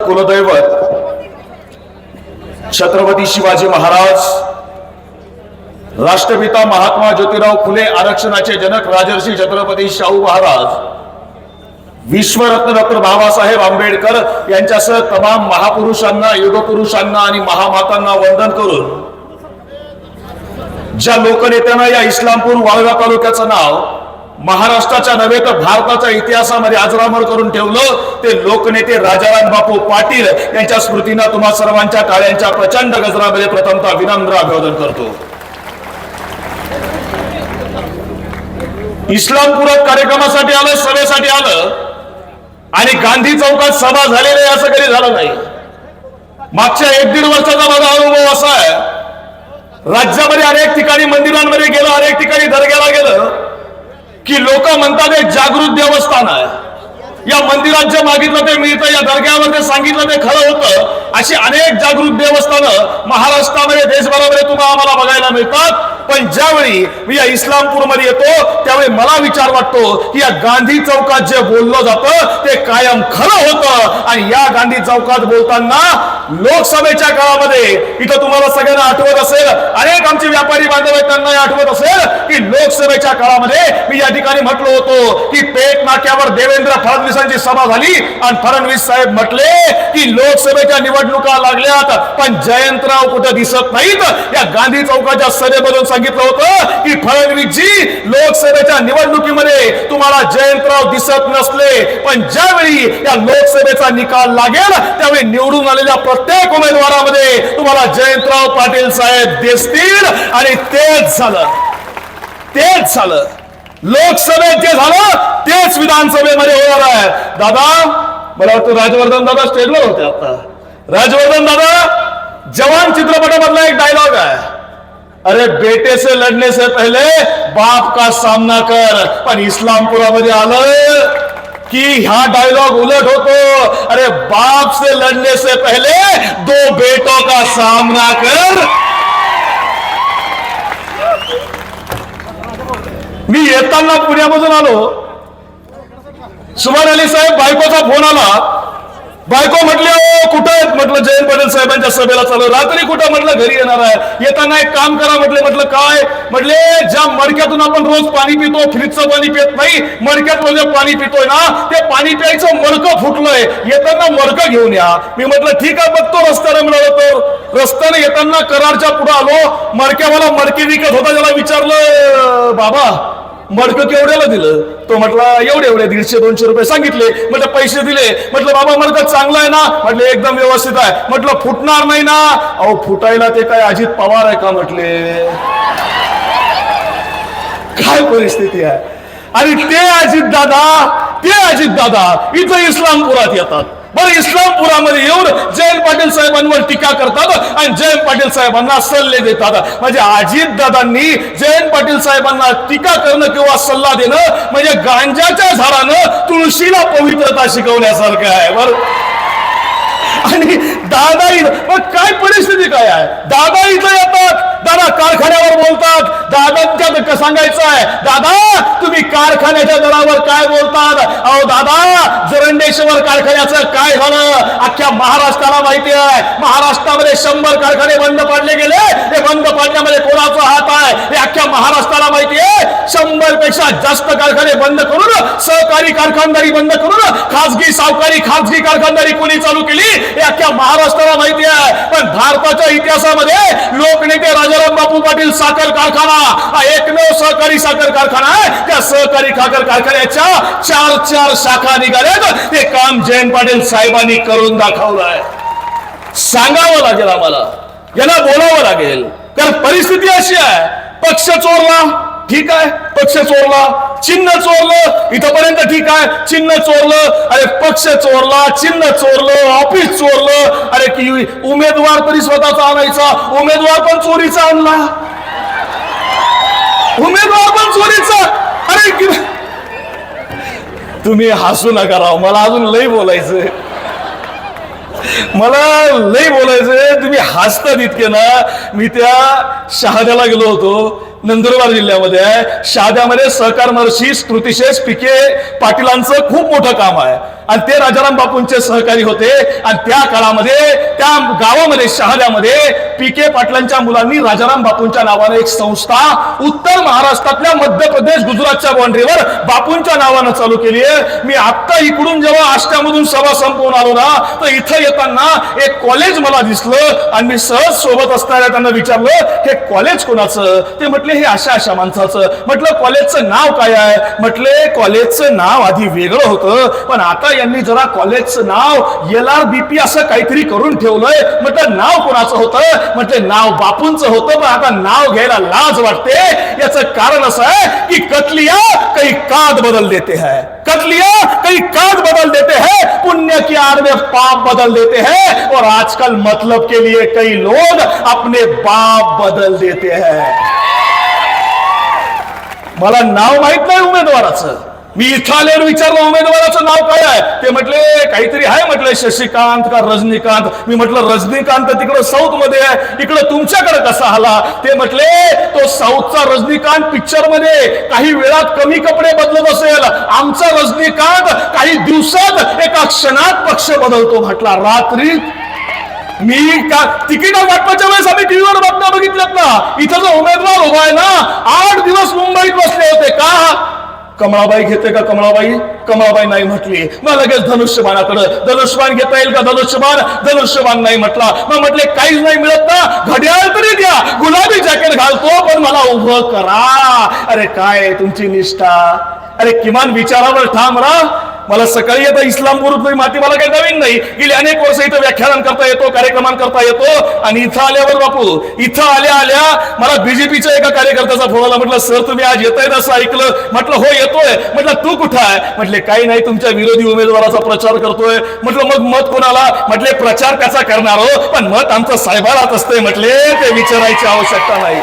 कुलदैवत छत्रपती शिवाजी महाराज राष्ट्रपिता महात्मा ज्योतिराव फुले आरक्षणाचे जनक राजर्षी छत्रपती शाहू महाराज विश्वरत्न डॉक्टर बाबासाहेब आंबेडकर यांच्यासह तमाम महापुरुषांना युगपुरुषांना आणि महामातांना वंदन करून ज्या लोकनेत्यांना या इस्लामपूर वाळवा तालुक्याचं नाव महाराष्ट्राच्या नव्हे तर भारताच्या इतिहासामध्ये अजरामर करून ठेवलं ते लोकनेते राजाराम बापू पाटील यांच्या स्मृतीनं तुम्हा सर्वांच्या टाळ्यांच्या प्रचंड गजरामध्ये प्रथमतः विनम्र अभिवादन करतो. इस्लामपूरक कार्यक्रमासाठी आलं सभेसाठी आलं आणि गांधी चौकात सभा झालेली आहे असं कधी झालं नाही. मागच्या एक दीड वर्षाचा माझा अनुभव असा आहे राज्यामध्ये अनेक ठिकाणी मंदिरांमध्ये गेलं अनेक ठिकाणी दर्ग्याला गेलं की लोक म्हणतात एक जागृत देवस्थान आहे. या मंदिरात जे मागितलं ते मिळतं या दर्ग्यावर जे सांगितलं ते खरं होतं. अशी अनेक जागृत देवस्थानं महाराष्ट्रामध्ये देशभरामध्ये तुम्हाला आम्हाला बघायला मिळतात. पण ज्यावेळी मी या इस्लामपूरमध्ये येतो त्यावेळी मला विचार वाटतो की या गांधी चौकात जे बोललं जातं ते कायम खरं होतं. आणि या गांधी चौकात बोलताना लोकसभेच्या काळामध्ये इथं तुम्हाला सगळ्यांना आठवत असेल अनेक आमचे व्यापारी बांधव आहेत त्यांना आठवत असेल की लोकसभेच्या काळामध्ये मी या ठिकाणी म्हटलो होतो की पेट नाक्यावर देवेंद्र फडणवीसांची सभा झाली आणि फडणवीस साहेब म्हटले की लोकसभेच्या निवडणुका लागल्यात पण जयंतराव कुठं दिसत नाहीत? या गांधी चौकाच्या सभेमधून सांगितलं होतं की फडणवीसजी लोकसभेच्या निवडणुकीमध्ये तुम्हाला जयंतराव दिसत नसले पण ज्यावेळी या लोकसभेचा निकाल लागेल त्यावेळी निवडून आलेल्या प्रत्येक उमेदवारामध्ये तुम्हाला जयंतराव पाटील साहेब दिसतील. आणि तेच झालं. तेच झालं. लोकसभेत जे झालं तेच विधानसभेमध्ये होणार आहे. दादा मला वाटतं राजवर्धन दादा स्टेजवर होते आता. राजवर्धन दादा जवान चित्रपटामधला एक डायलॉग आहे. अरे बेटे से लढने से पहले बाप का सामना कर. पण इस्लामपुरामध्ये आलं की ह्या डायलॉग उलट होतो. अरे बाप से लड़ने से पहले दो बेटों का सामना कर. मी येताना पुण्यामधून आलो. सुभान अली साहेब बायकोचा फोन आला. बायको म्हटले ओ कुठं आहेत? म्हटलं जयंत पटेल साहेबांच्या सभेला चालू रात्री कुठं? म्हटलं घरी येणार आहे. येताना एक काम करा म्हटले म्हटलं काय? म्हटले ज्या मडक्यातून आपण रोज पाणी पितो फ्रीजचं पाणी पित नाही मडक्यात जे पाणी पितोय ना ते पाणी प्यायचं मडकं फुटलंय. येताना मडकं घेऊन या. मी म्हटलं ठीक आहे बघतो रस्त्याने मिळालं तर. रस्त्याने येताना करारच्या पुढे आलो. मडक्यावाला मडके विकत होता त्याला विचारलं बाबा मडकं केवढ्याला दिलं? तो म्हटला एवढे एवढे दीडशे दोनशे रुपये सांगितले. म्हटलं पैसे दिले. म्हटलं बाबा मडकं चांगलं आहे ना. म्हटलं एकदम व्यवस्थित आहे. म्हटलं फुटणार नाही ना. अहो फुटायला ते काय अजित पवार आहे का? म्हटले. काय परिस्थिती आहे? आणि ते अजित दादा ते अजित दादा इथं इस्लामपुरात येतात. बरं इस्लामपुरामध्ये येऊन जयंत पाटील साहेबांवर टीका करतात आणि जयंत पाटील साहेबांना सल्ले देतात. म्हणजे अजित दादांनी जयंत पाटील साहेबांना टीका करणं किंवा सल्ला देणं म्हणजे गांजाच्या झाडानं तुळशीला पवित्रता शिकवण्यासारखं आहे बरं. आणि दादा इथं मग काय परिस्थिती काय आहे? दादा इथं येतात. दादा कारखान्यावर बोलतात. दादांच्या सांगायचं आहे दादा तुम्ही कारखान्याच्या दरावर काय बोलतात? अहो दादा जरंडेश्वर कारखान्याचं काय झालं? अख्ख्या महाराष्ट्राला माहिती आहे. महाराष्ट्रामध्ये शंभर कारखाने बंद पाडले गेले. हे बंद पाडण्यामध्ये कोणाचा हात आहे? हे अख्ख्या महाराष्ट्राला माहिती आहे. शंभरपेक्षा जास्त कारखाने बंद करून सहकारी कारखानदारी बंद करून खासगी सावकारी खासगी कारखानदारी कोणी चालू केली? हे अख्ख्या महाराष्ट्राला माहिती आहे. पण भारताच्या इतिहासामध्ये लोकनेते राजाराम बापू पाटील साखर कारखाना. हा एकमेव सहकारी साखर कारखाना आहे. त्या सहकारी साखर कारखान्याच्या चार चार शाखा निघाल्यात. हे काम जयंत पाटील साहेबांनी करून दाखवलं आहे. सांगावं लागेल आम्हाला. यांना बोलावं लागेल. कारण परिस्थिती अशी आहे. पक्ष चोरला. ठीक आहे पक्ष चोरला चिन्ह चोरलं इथपर्यंत ठीक आहे चिन्ह चोरलं अरे पक्ष चोरला चिन्ह चोरलं ऑफिस चोरलं अरे की उमेदवार तरी स्वतःचा आणायचा उमेदवार पण चोरीचा आणला. उमेदवार पण चोरीचा अरे कि- तुम्ही हसू नका राव मला अजून लय बोलायचंय. मला लय बोलायचंय तुम्ही हसता इतके ना मी त्या शहाद्याला गेलो होतो नंदुरबार जिल्ह्यामध्ये आहे. शहाद्यामध्ये सहकार महर्षी स्तुतिशेष पिके पाटीलांचं खूप मोठं काम आहे. आणि ते राजाराम बापूंचे सहकारी होते. आणि त्या काळामध्ये त्या गावामध्ये शहाद्यामध्ये पी के पाटलांच्या मुलांनी राजाराम बापूंच्या नावाने एक संस्था उत्तर महाराष्ट्रातल्या मध्य प्रदेश गुजरातच्या बाउंड्रीवर बापूंच्या नावानं चालू केली आहे. मी आता इकडून जेव्हा आष्ट्यामधून सभा संपवून आलो ना तर इथं येताना एक कॉलेज मला दिसलं आणि मी सहज सोबत असणाऱ्या त्यांना विचारलं हे कॉलेज कोणाचं? ते म्हटले हे अशा अशा माणसाचं. म्हटलं कॉलेजचं नाव काय आहे? म्हटले कॉलेजचं नाव आधी वेगळं होतं पण आता यांनी जरा कॉलेजचं नाव एल आर बी पी असं काहीतरी करून ठेवलंय. म्हटलं नाव कोणाचं होतं? म्हटलं नाव बापूंचं होतं पण आता नाव घ्यायला लाज वाटते. याचं कारण असं आहे की कतलिया काही काद बदल देते है. कतलिया काही काद बदल देते है. पुण्य की आड़ में पाप बदल देते हैं. और आजकल मतलब के लिए कई लोग अपने बाप बदल देते हैं। मला नाव माहीत नाही उमेदवाराचं. मी इथं आल्यावर विचारलं उमेदवाराचं नाव काय आहे? ते म्हटले काहीतरी आहे म्हटलं शशिकांत का रजनीकांत? मी म्हटलं रजनीकांत तिकडं साऊथमध्ये आहे. इकडं तुमच्याकडे कसा आला? ते म्हटले तो साऊथचा रजनीकांत पिक्चरमध्ये काही वेळात कमी कपडे बदलत असेल. आमचा रजनीकांत काही दिवसात एका क्षणात पक्ष बदलतो म्हटला. रात्रीत मी का तिकीट वाटपाच्या वेळेस आम्ही टीव्हीवर बातम्या बघितल्यात ना. इथं जो उमेदवार उभा आहे ना आठ दिवस मुंबईत बसले होते का? कमळाबाई घेते का कमळाबाई? कमळाबाई नाही म्हटली. मग लगेच धनुष्यबाणाकडे. धनुष्यबाण घेता येईल का धनुष्यबाण? धनुष्यबाण नाही म्हटला. मग म्हटले काहीच नाही मिळत ना. घड्याळ तरी द्या. गुलाबी जॅकेट घालतो पण मला उभं करा. अरे काय तुमची निष्ठा? अरे किमान विचारावर ठाम राहा. मला सकाळी आता इस्लामपूर माती मला काही नवीन नाही. गेली अनेक वर्ष इथं व्याख्यान करता येतो कार्यक्रमान करता येतो. आणि इथं आल्यावर बापू इथं आल्या आल्या मला बीजेपीच्या एका कार्यकर्त्याचा फोन आला. म्हटलं सर तुम्ही आज येत आहेत असं ऐकलं. म्हटलं हो येतोय. म्हटलं तू कुठं आहे? म्हटले काही नाही तुमच्या विरोधी उमेदवाराचा प्रचार करतोय. म्हटलं मग मत कोणाला? म्हटले प्रचार कसा करणार हो? पण मत आमचं साहेबालाच असतंय. म्हटले ते विचारायची आवश्यकता नाही.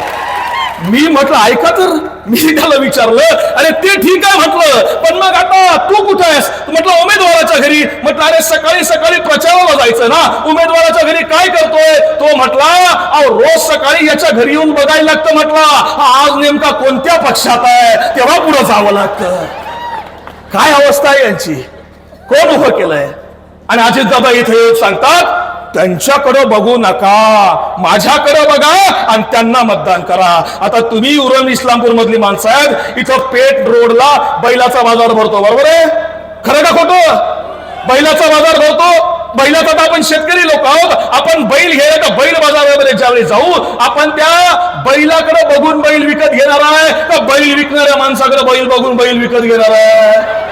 मी म्हटलं ऐका तर. मी त्याला विचारलं अरे ते ठीक आहे म्हटलं पण मग आता तू कुठं आहेस? म्हटलं उमेदवाराच्या घरी. म्हटलं अरे सकाळी सकाळी प्रचाराला जायचं ना उमेदवाराच्या घरी काय करतोय? तो म्हटला अहो रोज सकाळी याच्या घरी येऊन बघायला लागतं म्हटला. हा आज नेमका कोणत्या पक्षात आहे? तेव्हा पुढे जावं लागतं. काय अवस्था आहे यांची? कोण उभं केलंय? आणि अजित दादा इथे सांगतात त्यांच्याकडं बघू नका. माझ्याकडे बघा आणि त्यांना मतदान करा. आता तुम्ही उरण इस्लामपूर मधली माणसं आहेत. इथं पेट रोडला बैलाचा बाजार भरतो. बरोबर आहे? खरं का खोटं? बैलाचा बाजार भरतो. बैलाचा तर आपण शेतकरी लोक आहोत. आपण बैल घ्यायला का बैल बाजारामध्ये ज्यावेळी जाऊ आपण त्या बैलाकडे बघून बैल विकत घेणार आहे का बैल विकणाऱ्या माणसाकडे बैल बघून बैल विकत घेणार आहे?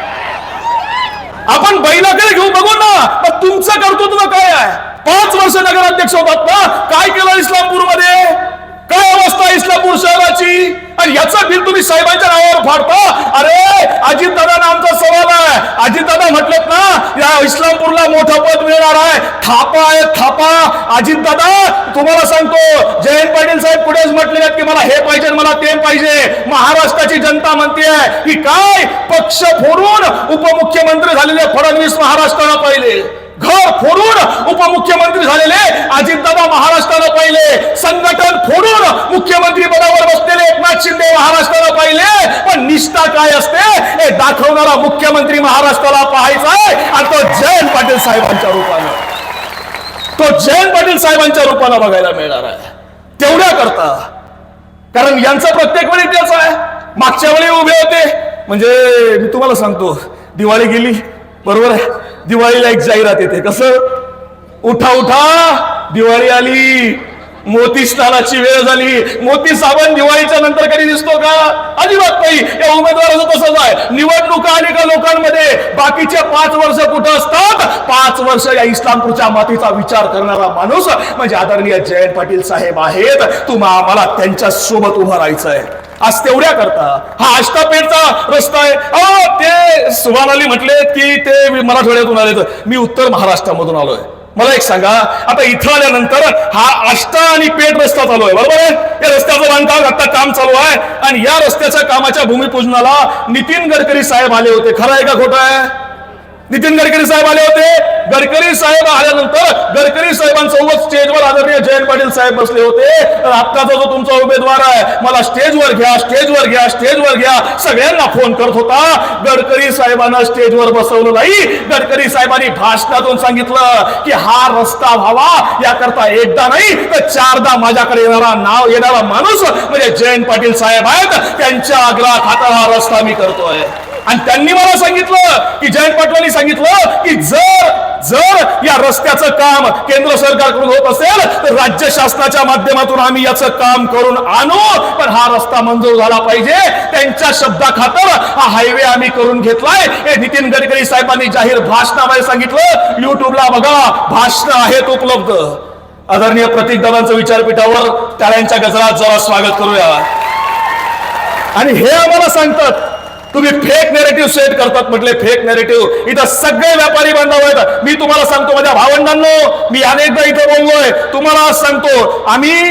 आपण बैलाकडे घेऊ बघू ना. तुमचं कर्तृत्व काय आहे? पाच वर्ष नगराध्यक्ष होतात ना? काय केलं इस्लामपूरमध्ये काय अवस्था इस्लामपूर शहराची आणि याचा बिल तुम्ही साहेबांच्या नावावर फाडता? अरे अजित दादा आमचा सवाल आहे. अजित दादा म्हटलेत ना या इस्लामपूरला मोठं पद मिळणार आहे. थापा आहे थापा. अजित दादा तुम्हाला सांगतो जयंत पाटील साहेब पुढेच म्हटले आहेत की मला हे पाहिजे मला ते पाहिजे. महाराष्ट्राची जनता म्हणते की काय? पक्ष फोडून उपमुख्यमंत्री झालेले फडणवीस महाराष्ट्राला पाहिले. घर फोडून उपमुख्यमंत्री झालेले अजितदादा महाराष्ट्राला पाहिले. संघटन फोडून मुख्यमंत्री पदावर बसलेले एकनाथ शिंदे महाराष्ट्राला पाहिले. पण निष्ठा काय असते? हे दाखवणारा मुख्यमंत्री महाराष्ट्राला पाहायचा आहे. आणि तो जयंत पाटील साहेबांच्या रूपानं. तो जयंत पाटील साहेबांच्या रूपानं बघायला मिळणार आहे. तेवढ्या करता. कारण यांचं प्रत्येक वेळी तेच आहे. मागच्या वेळी उभे होते. म्हणजे मी तुम्हाला सांगतो दिवाळी गेली. बरोबर आहे. दिवाळीला एक जाहिरात येते. कसं? उठा उठा दिवाळी आली. मोती स्नानाची वेळ झाली. मोती साबण दिवाळीच्या नंतर कधी दिसतो का? अजिबात नाही. या उमेदवाराचं तसंच आहे. निवडणुका आली का लोकांमध्ये. बाकीचे पाच वर्ष कुठं असतात? पाच वर्ष या इस्लामपूरच्या मातीचा विचार करणारा माणूस म्हणजे आदरणीय जयंत पाटील साहेब आहेत. तुम्हा आम्हाला त्यांच्यासोबत उभं राहायचं आहे आज तेवढ्या करता. हा आष्टापेठचा रस्ता आहे. अ ते सुभान अली म्हटले की ते मराठवाड्यातून आले मी उत्तर महाराष्ट्रामधून आलोय. मला एक सांगा आता इथं आल्यानंतर हा आष्टा आणि पेठ रस्ता चालू आहे बरोबर आहे? या रस्त्याचं बांधकाम आता काम चालू आहे. आणि या रस्त्याच्या कामाच्या भूमिपूजनाला नितीन गडकरी साहेब आले होते. खरं आहे का खोटं आहे? नितीन गडकरी साहेब आले होते. गडकरी साहेब आल्यानंतर गडकरी साहेबांसोबत स्टेजवर आदरणीय जयंत पाटील साहेब बसले होते. तर आत्ताचा जो तुमचा उमेदवार आहे मला स्टेजवर घ्या स्टेजवर घ्या स्टेजवर घ्या. सगळ्यांना फोन करत होता. गडकरी साहेबांना स्टेजवर बसवलं नाही. गडकरी साहेबांनी भाषणातून सांगितलं की हा रस्ता व्हावा याकरता एकदा नाही तर चारदा माझ्याकडे येणारा नाव येणारा माणूस म्हणजे जयंत पाटील साहेब आहेत. त्यांच्या आग्रहा खातर हा रस्ता मी करतोय. आणि त्यांनी मला सांगितलं की जयंत पाटलांनी सांगितलं की जर जर या रस्त्याचं काम केंद्र सरकारकडून होत असेल तर राज्य शासनाच्या माध्यमातून आम्ही याचं काम करून आणू. पण हा रस्ता मंजूर झाला पाहिजे. त्यांच्या शब्दाखातर हा हायवे आम्ही करून घेतलाय. हे नितीन गडकरी साहेबांनी जाहीर भाषणामध्ये सांगितलं युट्यूबला बघा भाषण आहेत उपलब्ध. आदरणीय प्रतीक दादांचं विचारपीठावर टाळ्यांच्या गजरात जरा स्वागत करूया. आणि हे आम्हाला सांगतात तुम्ही फेक नेरेटिव्ह सेट करतात म्हटले फेक नेरेटिव्ह इथं सगळे व्यापारी बांधव आहेत. मी तुम्हाला सांगतो माझ्या भावंडांनो मी अनेकदा इथं बोललोय. तुम्हाला सांगतो आम्ही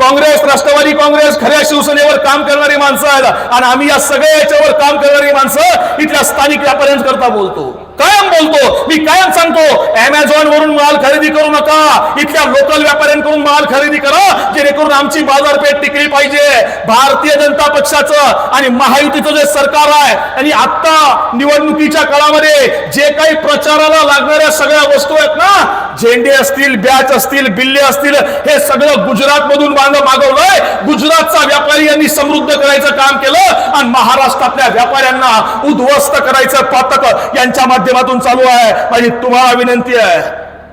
काँग्रेस राष्ट्रवादी काँग्रेस खऱ्या शिवसेनेवर काम करणारी माणसं आहेत. आणि आम्ही या सगळ्या याच्यावर काम करणारी माणसं इथल्या स्थानिक व्यापाऱ्यांकरता बोलतो. कायम बोलतो. मी कायम सांगतो अमेझॉन वरून माल खरेदी करू नका. इथल्या लोकल व्यापाऱ्यांकडून माल खरेदी करा जेणेकरून आमची बाजारपेठ टिकली पाहिजे. भारतीय जनता पक्षाचं आणि महायुतीचं जे सरकार आहे आणि आता निवडणुकीच्या काळामध्ये जे काही प्रचाराला लागणाऱ्या सगळ्या वस्तू आहेत ना झेंडे असतील बॅच असतील बिल्ले असतील हे सगळं गुजरात मधून बांध मागवलंय. गुजरातचा व्यापारी यांनी समृद्ध करायचं काम केलं आणि महाराष्ट्रातल्या व्यापाऱ्यांना उद्ध्वस्त करायचं पातक यांच्या माध्यमातून चालू आहे. माझी तुम्हाला विनंती आहे.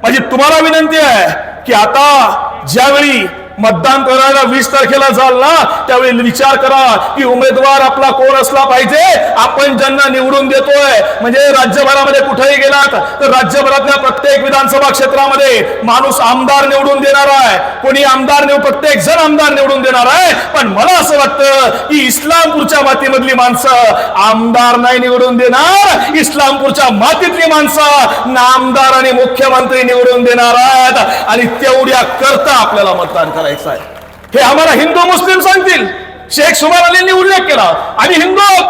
माझी तुम्हाला विनंती आहे की आता ज्यावेळी मतदान करायला वीस तारखेला जाल ना त्यावेळी विचार करा की उमेदवार आपला कोण असला पाहिजे? आपण ज्यांना निवडून देतोय. म्हणजे राज्यभरामध्ये कुठेही गेलात तर राज्यभरातल्या प्रत्येक विधानसभा क्षेत्रामध्ये माणूस आमदार निवडून देणार आहे. कोणी आमदार निवड प्रत्येक जण आमदार निवडून देणार आहे. पण मला असं वाटतं की इस्लामपूरच्या मातीमधली माणसं आमदार नाही निवडून देणार. इस्लामपूरच्या मातीतली माणसं नामदार आणि मुख्यमंत्री निवडून देणार आहेत. आणि तेवढ्या करता आपल्याला मतदान करायचं आहे हे आम्हाला हिंदू मुस्लिम सांगतील. शेख सुमार अलींनी उल्लेख केला. आम्ही हिंदू आहोत.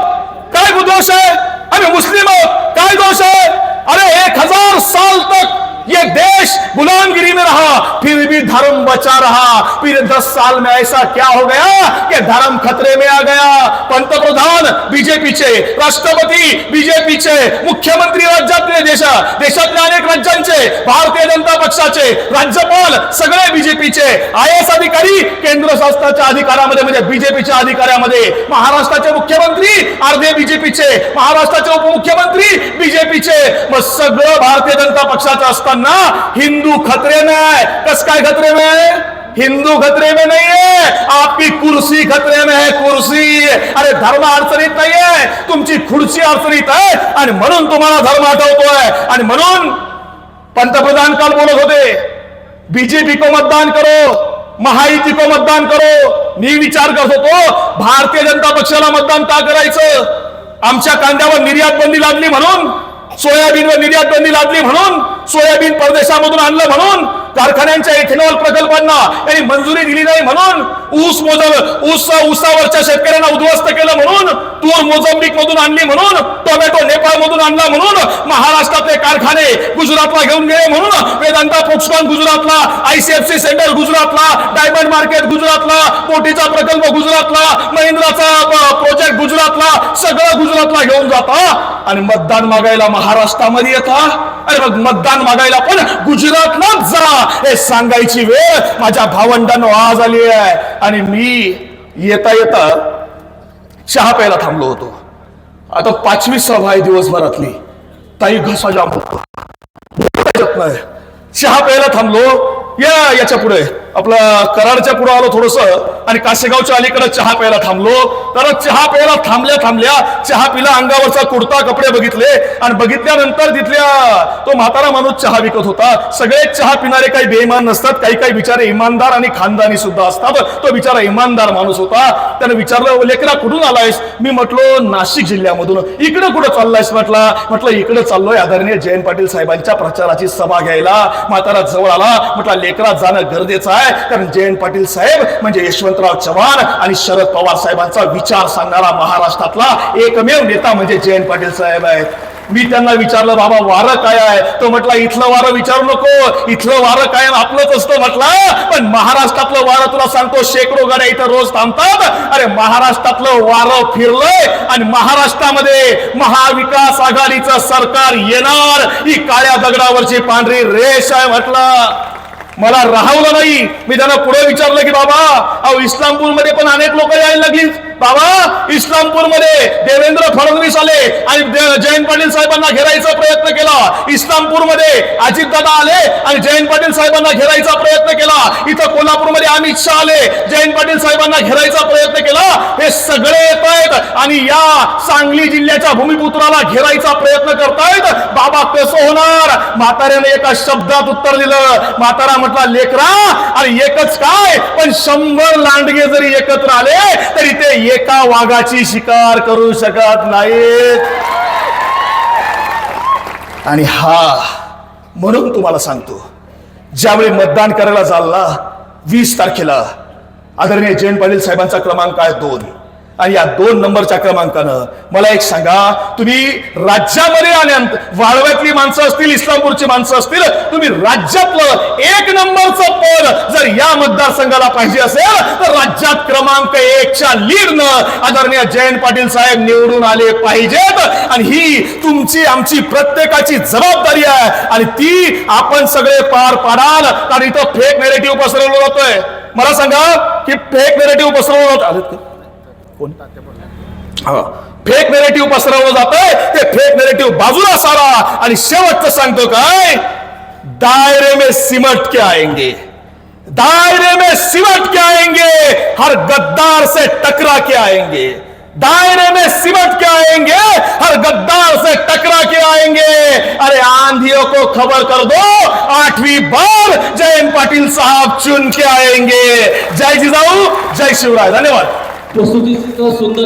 काय दोष आहे? आम्ही मुस्लिम आहोत. काय दोष आहे? अरे एक हजार साल तक ये देश गुलामगिरी में रहा फिर भी धर्म बचा रहा। फिर दस साल में ऐसा क्या हो गया कि धर्म खतरे में आ गया? पंतप्रधान बीजेपीचे राष्ट्रपती बीजेपीचे मुख्यमंत्री राज्यातले देश देशातल्या अनेक राज्यांचे भारतीय जनता पक्षाचे राज्यपाल सगळे बीजेपीचे आय एस अधिकारी केंद्र शासनाच्या अधिकारामध्ये म्हणजे बीजेपीच्या अधिकाऱ्यामध्ये महाराष्ट्राचे मुख्यमंत्री अर्धे बीजेपीचे महाराष्ट्राचे उपमुख्यमंत्री बीजेपीचे मग सगळं भारतीय जनता पक्षाचं असताना हिंदू खतरे में है। कस काय खतरे में है? हिंदू खतरे में नहीं है। आपकी कुर्सी खतरे में है कुर्सी। अरे धर्म अडचणीत नाहीये तुमची खुर्ची अडचणीत आहे आणि म्हणून तुम्हाला धर्म आठवतोय। आणि म्हणून पंतप्रधान काल बोलत होते बीजेपी को मतदान करो महायुती को मतदान करो. मी विचार करत होतो भारतीय जनता पक्षाला मतदान का करायचं? आमच्या कांद्यावर निर्यात बंदी लागली म्हणून सोयाबीनवर निर्यात बंदी लादली म्हणून सोयाबीन परदेशामधून आणलं म्हणून कारखान्यांच्या इथेनॉल प्रकल्पांना त्यांनी मंजुरी दिली नाही म्हणून ऊस मोजल ऊस ऊसावरच्या शेतकऱ्यांना उद्ध्वस्त केलं म्हणून तूर मोझंबिक मधून आणली म्हणून टोमॅटो नेपाळ मधून आणला म्हणून महाराष्ट्रातले कारखाने गुजरातला घेऊन गेले म्हणून वेदांता पोक्सकॉन गुजरातला आयसीएफसी सेंटर गुजरातला डायमंड मार्केट गुजरातला पोटीचा प्रकल्प गुजरातला महिंद्राचा प्रोजेक्ट गुजरातला सगळं गुजरातला घेऊन जाता. आणि मतदान मागायला महाराष्ट्रामध्ये येता. अरे मग मतदान मागायला पण गुजरातलाच जा. हे सांगायची वेळ माझ्या भावंडांना आज आली आहे. आणि मी येता येता चहा प्यायला थांबलो होतो. आता पाचवी सभा आहे दिवसभरातली ताई घसा जाम होतो चहा प्यायला थांबलो. या याच्यापुढे. आपलं कराडच्या पुढे आलो थोडस आणि काशेगावच्या अलीकडे चहा प्यायला थांबलो. तर चहा प्यायला थांबल्या थांबल्या चहा पिला अंगावरचा कुर्ता कपडे बघितले आणि बघितल्यानंतर तिथल्या तो म्हातारा माणूस चहा विकत होता. सगळे चहा पिणारे काही बेईमान नसतात काही काही बिचारे इमानदार आणि खानदानी सुद्धा असतात. तो बिचारा इमानदार माणूस होता. त्याने विचारलं लेकरा कुठून आलायस? मी म्हटलो नाशिक जिल्ह्यामधून. इकडे कुठं चाललायस? म्हटला म्हटलं इकडे चाललोय आदरणीय जयंत पाटील साहेबांच्या प्रचाराची सभा घ्यायला. म्हातारा जवळ आला. म्हटला लेकरात जाणं गरजेचं आहे. कारण जयंत पाटील साहेब म्हणजे यशवंतराव चव्हाण आणि शरद पवार साहेबांचा विचार सांगणारा महाराष्ट्रातला एकमेव नेता म्हणजे जयंत पाटील साहेब आहेत. मी त्यांना विचारलं बाबा वारं काय आहे? तो म्हटला इथलं वारं विचारू नको. इथलं वारं काय आपलंच असतं म्हटलं. पण महाराष्ट्रातलं वारं तुला सांगतो शेकडो गाड्या इथं रोज थांबतात. अरे महाराष्ट्रातलं वारं फिरलंय आणि महाराष्ट्रामध्ये महाविकास आघाडीचं सरकार येणार. ही काळ्या दगडावरची पांढरी रेष आहे म्हटलं. मला राहवलं नाही. मी त्यांना पुढे विचारलं की बाबा अहो इस्लामपूरमध्ये पण अनेक लोक यायला लागलीच बाबा इस्लामपूरमध्ये देवेंद्र फडणवीस आले आणि जयंत पाटील साहेबांना घेरायचा प्रयत्न केला. इस्लामपूर इस्लामपूरमध्ये अजितदादा आले आणि जयंत पाटील साहेबांना घेरायचा प्रयत्न केला. इथं कोल्हापूरमध्ये अमित शहा आले जयंत पाटील साहेबांना घेरायचा प्रयत्न केला. हे सगळे येत आहेत आणि या सांगली जिल्ह्याच्या भूमिपुत्राला घेरायचा प्रयत्न करतायत. बाबा कसं होणार? म्हाताऱ्याने एका शब्दात उत्तर दिलं. म्हातारा म्हटला लेकरा आणि एकच काय? पण शंभर लांडगे जरी एकत्र आले तरी ते एका वाघाची शिकार करू शकत नाहीत. आणि हा म्हणून तुम्हाला सांगतो ज्यावेळी मतदान करायला चालला वीस तारखेला आदरणीय जयंत पाटील साहेबांचा क्रमांक आहे दोन. आणि या दोन नंबरच्या क्रमांकानं मला एक सांगा तुम्ही राज्यामध्ये आल्यानंतर वाळव्यातली माणसं असतील इस्लामपूरची माणसं असतील तुम्ही राज्यातलं एक नंबरचं पद जर या मतदारसंघाला पाहिजे असेल तर राज्यात क्रमांक एकच्या लीडनं आदरणीय जयंत पाटील साहेब निवडून आले पाहिजेत. आणि ही तुमची आमची प्रत्येकाची जबाबदारी आहे. आणि ती आपण सगळे पार पाडाल. कारण इथं फेक नेरेटिव्ह पसरवलं जातोय. मला सांगा की फेक नेरेटिव्ह पसरवलं जात कोण फेक नेरेटिव्ह पसरवलं जातंय. ते फेक नेरेटिव्ह बाजूला सारा. आणि शेवटचं सांगतो काय? दायरे में सिमट के आएँगे. दायरे में सिमट के आएँगे. हर गद्दार से टकरा के आएँगे. दायरे में सिमट के आएँगे. हर गद्दार से टकरा के आएँगे. अरे आंधियों को खबर कर दो. आठवीं बार जयंत पाटिल साहब चुन के आएँगे. जय जिजाऊ, जय शिवराय. धन्यवाद. প্রস্তুতি সুন্দর